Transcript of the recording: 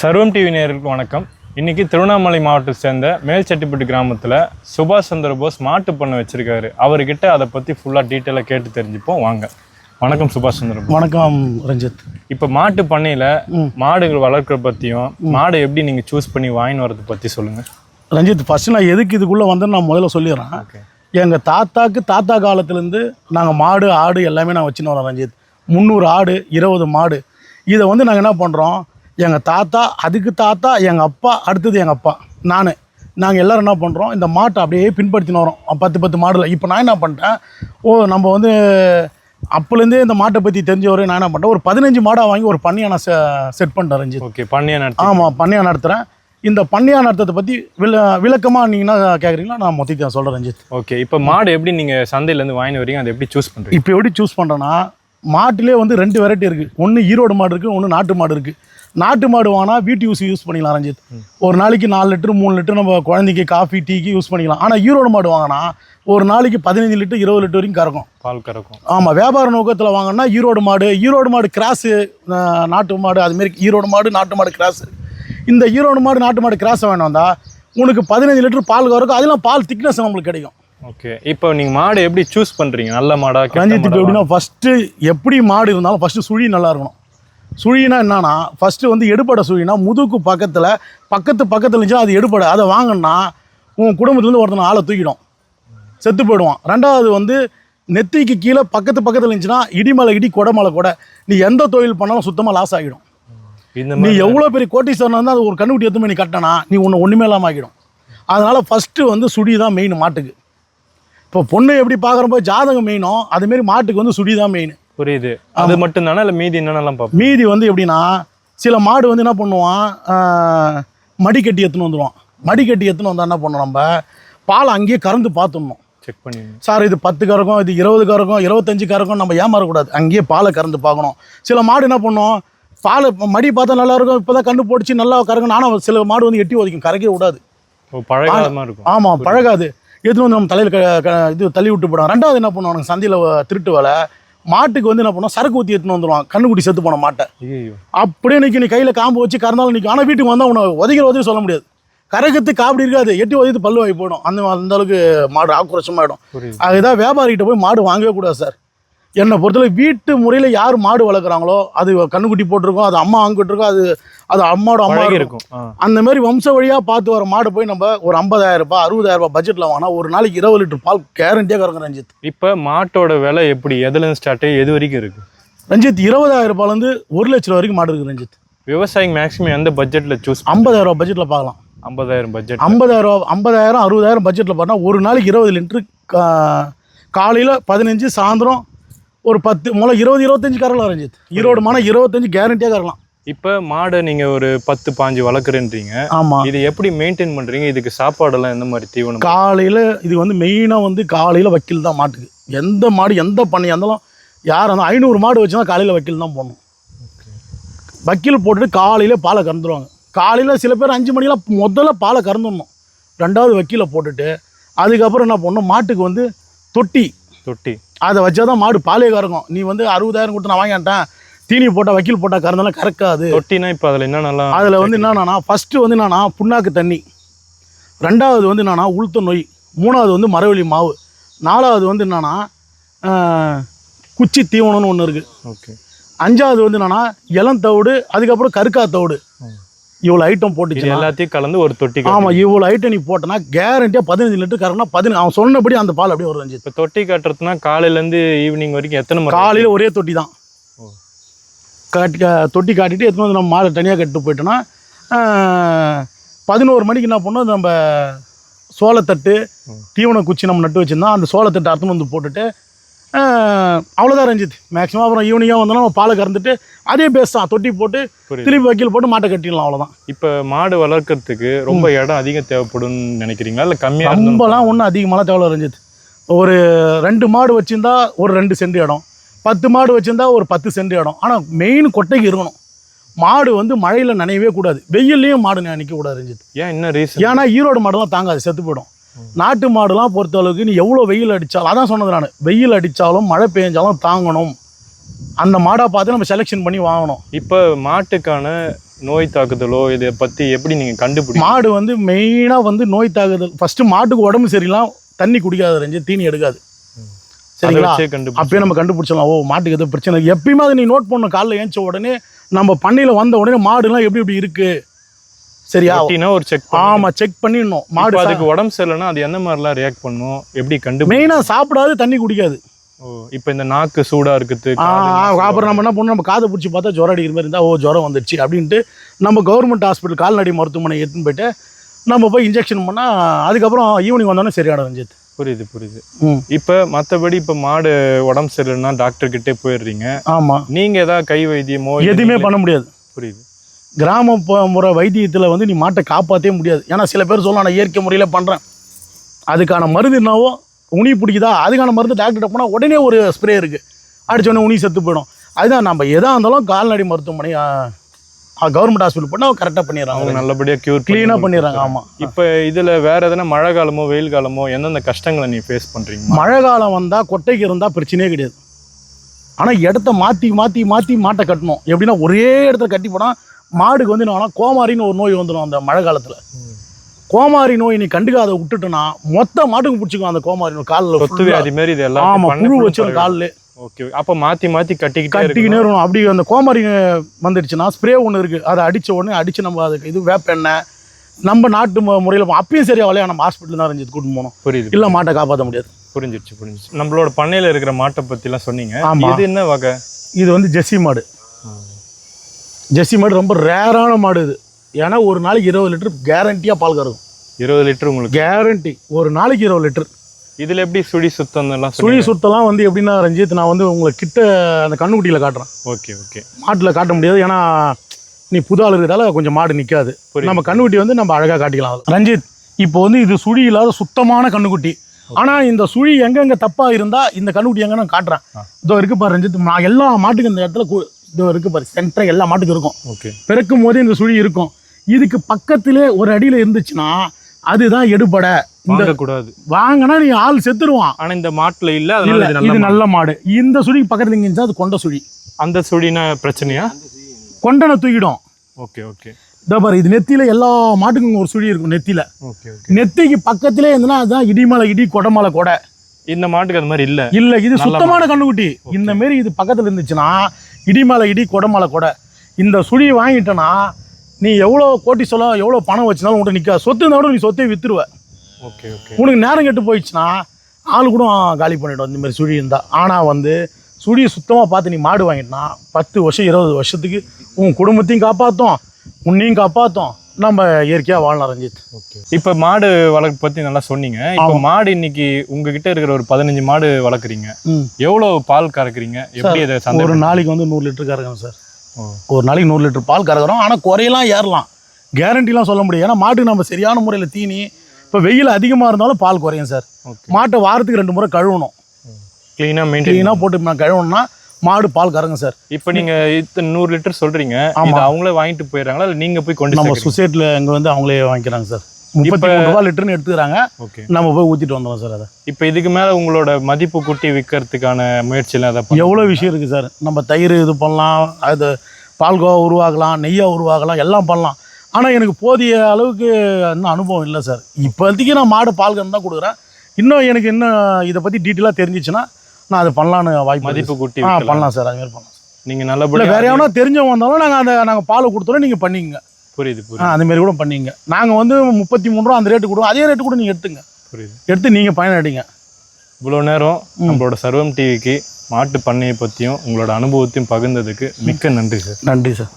சர்வம் டிவி நேயர்களுக்கு வணக்கம். இன்னைக்கு திருவண்ணாமலை மாவட்டத்தை சேர்ந்த மேல்செட்டிப்பட்டு கிராமத்தில் சுபாஷ் சந்திர போஸ் மாட்டு பண்ணை வச்சிருக்காரு. அவர்கிட்ட அதை பற்றி ஃபுல்லாக டீட்டெயிலாக கேட்டு தெரிஞ்சுப்போம். வாங்க. வணக்கம் சுபாஷ் சந்திர போஸ். வணக்கம் ரஞ்சித். இப்போ மாட்டு பண்ணையில் மாடுகள் வளர்க்குற பற்றியும் மாடை எப்படி நீங்கள் சூஸ் பண்ணி வாங்கின்னு வரதை பற்றி சொல்லுங்கள் ரஞ்சித் ஃபர்ஸ்ட் நான் எதுக்கு இதுக்குள்ளே வந்தேன்னு நான் முதல்ல சொல்லிடுறேன். எங்கள் தாத்தாக்கு தாத்தா காலத்துலேருந்து நாங்கள் மாடு ஆடு எல்லாமே நான் வச்சுன்னு வரோம் ரஞ்சித். முந்நூறு ஆடு இருபது மாடு. இதை வந்து நாங்கள் என்ன பண்ணுறோம் எங்கள் தாத்தா அதுக்கு தாத்தா எங்கள் அப்பா அடுத்தது எங்கள் அப்பா. நான். நாங்கள் எல்லோரும் என்ன பண்ணுறோம் இந்த மாட்டை அப்படியே பின்படுத்தின்னு வரோம். பத்து பத்து மாடில். இப்போ நான் என்ன பண்ணிட்டேன் ஓ நம்ம வந்து அப்போலேருந்தே இந்த மாட்டை பற்றி தெரிஞ்சவர் நான் என்ன பண்ணிட்டேன் ஒரு பதினஞ்சு மாடாக வாங்கி ஒரு பண்ணையை நான் செட் பண்ணிட்டேன் ரஞ்சித். ஓகே பண்ணியா ஆமாம் பண்ணையா நடத்துகிறேன் இந்த பண்ணையா நடத்துறதை பற்றி வில விளக்கமாக நீங்கன்னா கேட்குறீங்களா நான் மொத்தத்தை சொல்கிறேன் ரஞ்சித். ஓகே இப்போ மாடு எப்படி நீங்கள் சந்தையிலேருந்து வாங்கி வரீங்க அதை எப்படி சூஸ் பண்ணுறீங்க இப்போ எப்படி சூஸ் பண்ணுறேன்னா மாட்டிலே வந்து ரெண்டு வெரைட்டி இருக்குது ஒன்று ஈரோடு மாடு இருக்குது ஒன்று நாட்டு மாடு இருக்குது நாட்டு மாடு வாங்கினா வீட்டு யூஸ் யூஸ் பண்ணிக்கலாம் ரஞ்சித். ஒரு நாளைக்கு நாலு லிட்டர் மூணு லிட்டர் நம்ம குழந்தைக்கு காஃபி டீக்கு யூஸ் பண்ணிக்கலாம். ஆனால் ஈரோடு மாடு வாங்கினா ஒரு நாளைக்கு பதினஞ்சு லிட்டர் இருபது லிட்டர் வரைக்கும் கறக்கும். பால் கறக்கும். ஆமாம் வியாபார நோக்கத்தில் வாங்கினா ஈரோடு மாடு ஈரோடு மாடு கிராஸு நாட்டு மாடு அதுமாரி ஈரோடு மாடு நாட்டு மாடு கிராஸு இந்த ஈரோடு மாடு நாட்டு மாடு கிராஸை வேணும் வந்தா உனக்கு பதினஞ்சு லிட்டர் பால் கறக்கும். அதெல்லாம் பால் திக்னஸ் நம்மளுக்கு கிடைக்கும். ஓகே இப்போ நீங்கள் மாடு எப்படி சூஸ் பண்ணுறீங்க நல்ல மாடா கெட்ட மாடா? எப்படின்னா ஃபஸ்ட்டு எப்படி மாடு இருந்தாலும் ஃபஸ்ட்டு சுழி நல்லா இருக்கணும். சுழினா என்னன்னா ஃபஸ்ட்டு வந்து எடுபட சுழினா முதுகு பக்கத்தில் பக்கத்து பக்கத்தில் இருந்துச்சுன்னா அது எடுபட அதை வாங்கினா உன் குடும்பத்துலேருந்து ஒருத்தனை ஆளை தூக்கிடும். செத்து போயிடுவான். ரெண்டாவது வந்து நெத்திக்கு கீழே பக்கத்து பக்கத்தில் இருந்துச்சுன்னா இடிமலை இடி கொடமலை கொடை. நீ எந்த தொழில் பண்ணாலும் சுத்தமாக லாஸ் ஆகிடும். இந்த நீ எவ்வளோ பெரிய கோட்டீஸ்வரன் இருந்தால் அது ஒரு கண்ணுக்குட்டி எடுத்து நீ கட்டினா நீ ஒன்று ஒன்றுமே இல்லாமல் ஆகிடும். அதனால் ஃபஸ்ட்டு வந்து சுடி தான் மெயின் மாட்டுக்கு. இப்போ பொண்ணு எப்படி பார்க்குறப்போ ஜாதகம் மெயினோ அதுமாரி மாட்டுக்கு வந்து சுடி தான் மெயின் புரியுது. அது மட்டும் தானே இல்லை மீதி என்னென்னலாம் பார்ப்போம் மீதி வந்து எப்படின்னா சில மாடு வந்து என்ன பண்ணுவான் மடிக்கட்டி எடுத்துன்னு வந்துடுவான் மடிக்கட்டி எடுத்துன்னு வந்தால் என்ன பண்ணணும் நம்ம? பால் அங்கேயே கறந்து பார்த்துடணும். செக் பண்ணி சார் இது பத்து கறக்கும் இது இருபது கறக்கும் இருபத்தஞ்சு கறக்கும் நம்ம ஏமாறக்கூடாது. அங்கேயே பாலை கறந்து பார்க்கணும். சில மாடு என்ன பண்ணும் பால் மடி பார்த்தா நல்லா இருக்கும் இப்போ தான் கண்டு போட்டுச்சு நல்லா கறக்கணும் ஆனால் சில மாடு வந்து எட்டி ஒதுக்கும் கறக்கவே விடாது இருக்கும். ஆமாம் பழகாது. எடுத்துன்னு வந்து நம்ம தலையில் க க- இது தள்ளி விட்டு போடுவான் ரெண்டாவது என்ன பண்ணுவானுங்க சந்தையில் திருட்டு வேலை. மாட்டுக்கு வந்து என்ன பண்ணுவோம் சரக்கு ஊற்றி எடுத்துன்னு வந்துடுவான் கண்ணுக்குட்டி செத்து போன மாட்டை. அப்படியே நிற்கும் நீ கையில் காம்பு வச்சு கறந்தாலும் நிற்கும் ஆனால் வீட்டுக்கு வந்தால் உன்னை உதைக்கிற உதவி சொல்ல முடியாது. கரகத்துக்கு அப்படி இருக்காது. எட்டி உதவிட்டு பல்லு வாங்கி போயிடும். அந்த அந்த அளவுக்கு மாடு ஆக்ரோஷமாயிடும். புரியுது. அதுதான் வியாபாரிகிட்ட போய் மாடு வாங்கவே கூடாது சார். என்னை பொறுத்தவரை வீட்டு முறையில் யார் மாடு வளர்க்குறாங்களோ அது கண்ணுக்குட்டி போட்டிருக்கோம் அது அம்மா வாங்கிட்டு இருக்கோம் அது அது அம்மாவோட அம்மா இருக்கும். அந்த மாதிரி வம்ச வழியாக பார்த்து வர மாடு போய் நம்ம ஒரு ஐம்பதாயிரம் ரூபாய் அறுபதாயிரம் ரூபாய் பட்ஜெட்டில் வாங்கினா ஒரு நாளைக்கு இருபது லிட்டர் பால் கேரண்டியாக கறங்க ரஞ்சித். இப்போ மாட்டோட விலை எப்படி? எதுலேருந்து ஸ்டார்ட் எது வரைக்கும் இருக்கு? ரஞ்சித் இருபதாயிரம் ரூபாயிலேருந்து ஒரு லட்ச ரூபா வரைக்கும் மாடு இருக்குது ரஞ்சித். விவசாயிங்க மேக்ஸிமம் எந்த பட்ஜெட்டில் சூஸ் ஐம்பதாயிரம் ரூபாய் பட்ஜெட்டில் பார்க்கலாம். ஐம்பதாயிரம் பட்ஜெட் ஐம்பதாயிரம் ரூபா ஐம்பதாயிரம் அறுபதாயிரம் பட்ஜெட்டில் பார்த்தா ஒரு நாளைக்கு இருபது லிட்டரு காலையில் பதினஞ்சு சாயந்தரம் ஒரு பத்து மூலம் இருபது இருபத்தஞ்சு கறக்கலாம் ரஞ்சித். ஈரோடு மானா இருபத்தஞ்சு கேரண்டியாக கறக்கலாம் இப்போ மாடை நீங்கள் ஒரு பத்து பாஞ்சு வளர்க்குறேன்றீங்க. ஆமாம் இது எப்படி மெயின்டைன் பண்ணுறீங்க இதுக்கு சாப்பாடெல்லாம் எந்த மாதிரி தீவனம்? காலையில் இது வந்து மெயினாக வந்து காலையில் வக்கீல் தான் மாட்டுக்கு. எந்த மாடு எந்த பண்ணையாக இருந்தாலும் யார் இருந்தாலும் ஐநூறு மாடு வச்சுனா காலையில் வக்கீல் தான் போடணும். வக்கீல் போட்டுட்டு காலையில் பாலை கறந்துருவாங்க. காலையில் சில பேர் அஞ்சு மணிக்கெல்லாம் முதல்ல பாலை கறந்துடணும். ரெண்டாவது வக்கீலை போட்டுட்டு அதுக்கப்புறம் என்ன பண்ணணும்? மாட்டுக்கு வந்து தொட்டி. தொட்டி. அதை வச்சா தான் மாடு பாலே கறக்கும். நீ வந்து அறுபதாயிரம் கொடுத்து நான் வாங்கிட்டேன் தீனி போட்டால் வக்கீல் போட்டால் கறந்தாலும் கறக்காது. தொட்டினா இப்போ அதில் என்னென்னலாம் அதில் வந்து என்னன்னா ஃபஸ்ட்டு வந்து என்னன்னா புண்ணாக்கு தண்ணி. ரெண்டாவது வந்து என்னன்னா உளுத்த நொய். மூணாவது வந்து மரவள்ளி மாவு. நாலாவது வந்து என்னன்னா குச்சி தீவனம்னு ஒன்று இருக்குது ஓகே. அஞ்சாவது வந்து என்னன்னா இளந்தவிடு அதுக்கப்புறம் கருக்கா தவிடு இவ்வளோ ஐட்டம் இது போட்டுச்சுன்னா எல்லாத்தையும் கலந்து ஒரு தொட்டி ஆமாம் இவ்வளோ ஐட்டம் நீ போட்டனா கேரண்டியாக பதினஞ்சு லிட்டர் கறக்குனா பதினஞ்சு. அவன் சொன்னபடி அந்த பால் அப்படியே ரஞ்சித். இப்போ தொட்டி கட்டுறதுனா காலையிலேருந்து ஈவினிங் வரைக்கும் எத்தனை மணி காலையில் ஒரே தொட்டி தான். காட்டி தொட்டி காட்டிட்டு எடுத்துன்னு வந்து நம்ம மாலை தனியாக கட்டு போயிட்டோன்னா பதினோரு மணிக்கு என்ன பண்ணோம்? நம்ம சோளத்தட்டு தீவன குச்சி நம்ம நட்டு வச்சுருந்தோம். அந்த சோளத்தட்டு அறுத்துன்னு வந்து போட்டுட்டு அவ்வளோதான் ரஞ்சித். மேக்ஸிமம் அப்புறம் ஈவினிங்காக வந்தோன்னா நம்ம பாலை கறந்துட்டு அதே பேஸ் தான். தொட்டி போட்டு திருப்பி வக்கீல் போட்டு மாட்டை கட்டிடலாம் அவ்வளோதான் இப்போ மாடு வளர்க்கறதுக்கு ரொம்ப இடம் அதிகம் தேவைப்படும்னு நினைக்கிறீங்களா? இல்லை கம்மியாக ரொம்பலாம் ஒன்றும் அதிகமாலாம் தேவை ரஞ்சித். ஒரு ரெண்டு மாடு வச்சுருந்தா ஒரு ரெண்டு சென்ட் இடம். பத்து மாடு வச்சுருந்தா ஒரு பத்து சென்ட் இடம். ஆனால் மெயின் கொட்டைக்கு இருக்கணும். மாடு வந்து மழையில் நனையவே கூடாது. வெயில்லையும் மாடு நிற்க கூடாது ரஞ்சித். ஏன் என்ன ரீசன் ஏன்னா ஈரோடு மாடுலாம் தாங்காது செத்து போயிடும். நாட்டு மாடுலாம் பொறுத்த அளவுக்கு நீ எவ்வளோ வெயில் அடித்தாலும் அதான் சொன்னது நான் வெயில் அடித்தாலும் மழை பெஞ்சாலும் தாங்கணும். அந்த மாடை பார்த்து நம்ம செலெக்ஷன் பண்ணி வாங்கணும். இப்போ மாட்டுக்கான நோய் தாக்குதலோ இதை பத்தி எப்படி நீங்க கண்டுபிடி மாடு வந்து மெயினாக வந்து நோய் தாக்குதல் ஃபர்ஸ்ட் மாட்டுக்கு உடம்பு சரியில்லாம் தண்ணி குடிக்காது ரஞ்சித் தீனி எடுக்காது. சரிங்களா? கண்டுபிடி அப்பயே நம்ம கண்டுபிடிச்சலாம் ஓ மாட்டுக்கு எதுவும் பிரச்சனை. எப்பயுமே அதை நீ நோட் பண்ணணும். காலைல ஏஞ்ச உடனே நம்ம பண்ணையில் வந்த உடனே மாடுலாம் எப்படி எப்படி இருக்கு? சரியா அப்படின்னா ஒரு செக் ஆமா செக் பண்ணிடணும். மாடு அதுக்கு உடம்பு சரியில்லைன்னா அது எந்த மாதிரிலாம் ரியாக்ட் பண்ணும்? எப்படி கண்டுபிடி மெயினாக சாப்பிடாது தண்ணி குடிக்காது. ஓ இப்போ இந்த நாக்கு சூடா இருக்குது அப்புறம் நம்ம என்ன பண்ணோம் நம்ம காதை பிடிச்சி பார்த்தா ஜுரம் அடிக்கிற மாதிரி இருந்தால் ஓ ஜுரம் வந்துடுச்சு அப்படின்ட்டு நம்ம கவர்மெண்ட் ஹாஸ்பிட்டல் கால்நடை மருத்துவமனை எடுத்துன்னு போயிட்டு நம்ம போய் இன்ஜெக்ஷன் பண்ணால் அதுக்கப்புறம் ஈவினிங் வந்தோடனே சரியான ரஞ்சித். புரியுது புரியுது. இப்போ மத்தபடி இப்போ மாடு உடம்பு சரியில்லைன்னா டாக்டர் கிட்டே போயிடுறீங்க. ஆமாம் நீங்க ஏதாவது கை வைத்தியமோ எதுவுமே நீங்களே- பண்ண முடியாது. புரியுது. கிராமப்புற வைத்தியத்தில் வந்து நீ மாட்டை காப்பாற்றவே முடியாது. ஏன்னா சில பேர் சொல்லலாம் நான் இயற்கை முறையில் பண்ணுறேன் அதுக்கான மருந்து என்னவோ உனி பிடிக்குதா அதுக்கான மருந்து டாக்டர்கிட்ட போனால் உடனே ஒரு ஸ்ப்ரே இருக்குது அடிச்சோடனே உனி செத்து போயிடும். அதுதான் நம்ம எதாக இருந்தாலும் கால்நடை மருத்துவமனை கவர்மெண்ட் ஹாஸ்பிட்டல் போனால் கரெக்டாக பண்ணிடுறாங்க. நல்லபடியா கியூர் க்ளீனாக பண்ணிடுறாங்க ஆமாம் இப்போ இதுல வேற எதனா மழை காலமோ வெயில் காலமோ எந்தெந்த கஷ்டங்களை நீ ஃபேஸ் பண்றீங்க? மழை காலம் வந்தால் கொட்டைக்கு இருந்தால் பிரச்சனையே கிடையாது. ஆனால் இடத்த மாற்றி மாற்றி மாற்றி மாட்டை கட்டணும். எப்படின்னா ஒரே இடத்துல கட்டி போனால் மாடுக்கு வந்து என்ன கோமாரின்னு ஒரு நோய் வந்துடும் அந்த மழை காலத்தில். கோமாரி நோய் நீ கண்டுக்காத விட்டுட்டோன்னா மொத்த மாட்டுக்கு பிடிச்சிக்கும் அந்த கோமாரி நோய் காலில் சொத்து வியாதி மாதிரி இது எல்லாம் புழு வச்சிடும் காலில். ஓகே அப்ப மாத்தி மாத்தி கட்டிக்கிட்டே கட்டிக்கினே இருக்கு இருக்கணும். அப்படி அந்த கோமாரி வந்துடுச்சுன்னா ஸ்ப்ரே ஒன்று இருக்குது அதை அடிச்ச உடனே அடிச்சு நம்ம அதுக்கு இது வேப்பெண்ணெய் நம்ம நாட்டு முறையில் அப்பயும் சரியா வலையா நம்ம ஹாஸ்பிட்டல் தான் இருந்துச்சு கூட்டிட்டு போனோம். புரியுது இல்லை மாட்டை காப்பாற்ற முடியாது. புரிஞ்சிருச்சு புரிஞ்சிருச்சு. நம்மளோட பண்ணையில இருக்கிற மாட்டை பத்தி எல்லாம் சொன்னீங்க. இது என்ன வகை? இது வந்து ஜெர்சி மாடு. ஜெர்சி மாடு ரொம்ப ரேரான மாடு இது. ஏன்னா ஒரு நாளைக்கு இருபது லிட்டர் கேரண்டியாக பால் கறக்கும். இருபது லிட்டர் உங்களுக்கு? கேரண்டி ஒரு நாளைக்கு இருபது லிட்டர். இதுல எப்படி சுழி சுத்தம் எல்லாம் சுழி சுத்தலாம் வந்து எப்படின்னா ரஞ்சித் நான் வந்து உங்களுக்கு கிட்ட அந்த கண்ணுக்குட்டியில் காட்டுறேன். Okay okay. மாட்டில் காட்ட முடியாது. ஏன்னா நீ புது ஆள் இருக்கிறதால கொஞ்சம் மாடு நிற்காது. நம்ம கண்ணுக்குட்டி வந்து நம்ம அழகாக காட்டிக்கலாம். ரஞ்சித் இப்போ வந்து இது சுழி இல்லாத சுத்தமான கண்ணுக்குட்டி. ஆனால் இந்த சுழி எங்கெங்க தப்பாக இருந்தால் இந்த கண்ணுக்குட்டி எங்க நான் காட்டுறேன். இதோ இருக்கு பாரு ரஞ்சித் நான் எல்லா மாட்டுக்கும் இந்த இடத்துல கு- இதோ இருக்கு பாரு சென்டர் எல்லா மாட்டுக்கும் இருக்கும். ஓகே. பிறக்கும் போதே இந்த சுழி இருக்கும். இதுக்கு பக்கத்திலே ஒரு அடியில் இருந்துச்சுன்னா அதுதான் எடுபடை. கூடாது வாங்கினா நீ ஆள் செத்துருவான். ஆனா இந்த மாட்டுல இல்ல இது நல்ல மாடு. இந்த சுழி பக்கத்துல இருந்துச்சா? அது கொண்ட சுழி. அந்த சுழினா பிரச்சனையா? கொண்டனை தூக்கிடும். Okay okay. பாரு இது நெத்தியில எல்லா மாட்டுக்கும் ஒரு சுழி இருக்கும் நெத்தியில. நெத்திக்கு பக்கத்திலே இருந்ததுன்னா அதுதான் இடிமலை இடி கொடமலை கொடை. இந்த மாட்டுக்கு அது மாதிரி இல்ல. இல்ல இது சுத்தமான கண்ணுக்குட்டி. இந்த மாரி இது பக்கத்துல இருந்துச்சுன்னா இடிமலை இடி கொடமலை கொடை. இந்த சுழி வாங்கிட்டனா நீ எவ்வளோ கோட்டி சொல்ல எவ்வளோ பணம் வச்சுனாலும் உன்கிட்ட நிற்காது சொத்து இருந்தால் கூட நீ சொத்தை வித்துருவ. Okay okay. உனக்கு நேரம் கெட்டு போயிடுச்சுன்னா ஆள் கூட காலி பண்ணிடும் இந்த மாதிரி சுழி இருந்தால் ஆனால் வந்து சுழியை சுத்தமாக பார்த்து நீ மாடு வாங்கிட்டனா பத்து வருஷம் இருபது வருஷத்துக்கு உன் குடும்பத்தையும் காப்பாற்றும் உன்னையும் காப்பாற்றும் நம்ம இயற்கையாக வாழலாம் ரஞ்சித். ஓகே. இப்போ மாடு வளர்ப்பு பத்தி நல்லா சொன்னீங்க. இப்போ மாடு இன்னைக்கு உங்ககிட்ட இருக்கிற ஒரு பதினஞ்சு மாடு வளர்க்குறீங்க. ம். எவ்வளவு பால் கறக்குறீங்க? எப்படி அதை சந்தை ஒரு நாளைக்கு வந்து நூறு லிட்டர் கறக்கிறோம் சார். ஒரு நாளைக்கு நூறு லிட்டர் பால் கறக்கிறோம். ஆனால் குறையெல்லாம் ஏறலாம். கேரண்டிலாம் சொல்ல முடியாது. ஏன்னா மாட்டுக்கு நம்ம சரியான முறையில் தீனி இப்போ வெயில் அதிகமாக இருந்தாலும் பால் குறையும் சார். மாட்டை வாரத்துக்கு ரெண்டு முறை கழுவணும். க்ளீனாக மெயின்டைன் க்ளீனாக போட்டு கழுவணும்னா மாடு பால் கறங்கும் சார். இப்போ நீங்க நூறு லிட்டர் சொல்றீங்க ஆமா. அவங்களே வாங்கிட்டு போயிடுறாங்களா? இல்லை நீங்க போய் கொண்டு நம்ம சொசைட்டியில் இங்கே வந்து அவங்களே வாங்கிக்கிறாங்க சார். முப்பத்தி மூணு ரூபா லிட்டர்னு எடுத்துக்கிறாங்க. ஓகே. நம்ம போய் ஊற்றிட்டு வந்துடுவோம் சார் அதை. இப்போ இதுக்கு மேல உங்களோட மதிப்பு கூட்டி விற்கிறதுக்கான முயற்சியெல்லாம் அதை எவ்வளோ விஷயம் இருக்குது சார். நம்ம தயிர் இது பண்ணலாம் அது பால்கோவா உருவாக்கலாம் நெய்யா உருவாக்கலாம் எல்லாம் பண்ணலாம். ஆனால் எனக்கு போதிய அளவுக்கு இன்னும் அனுபவம் இல்லை சார். இப்போதைக்கு நான் மாடு பால் கறந்து தான் கொடுக்குறேன். இன்னும் எனக்கு இன்னும் இதை பற்றி டீட்டெயிலாக தெரிஞ்சிச்சுன்னா நான் அதை பண்ணலான்னு வாய்ப்பு மதிப்பு. கூட்டி ஆ. பண்ணலாம் சார் அதுமாரி பண்ணலாம். நீங்க இல்லை நல்லபடியா வேற எவனா தெரிஞ்சவங்க வந்தாலும் நாங்கள் அந்த நாங்கள் பால் கொடுத்தோம் நீங்கள் பண்ணிக்கங்க. புரியுது புரியுது. அதுமாரி கூட பண்ணிங்க நாங்கள் வந்து முப்பத்தி மூணு ரூபா அந்த ரேட்டு கொடுவோம் அதே ரேட்டு கூட நீங்கள் எடுத்துங்க. புரியுது. எடுத்து நீங்கள் பயனடைங்க. இவ்வளோ நேரம் நம்மளோட சர்வம் டிவிக்கு மாட்டு பண்ணையை பற்றியும் உங்களோட அனுபவத்தையும் பகிர்ந்ததுக்கு மிக்க நன்றி சார். நன்றி சார்.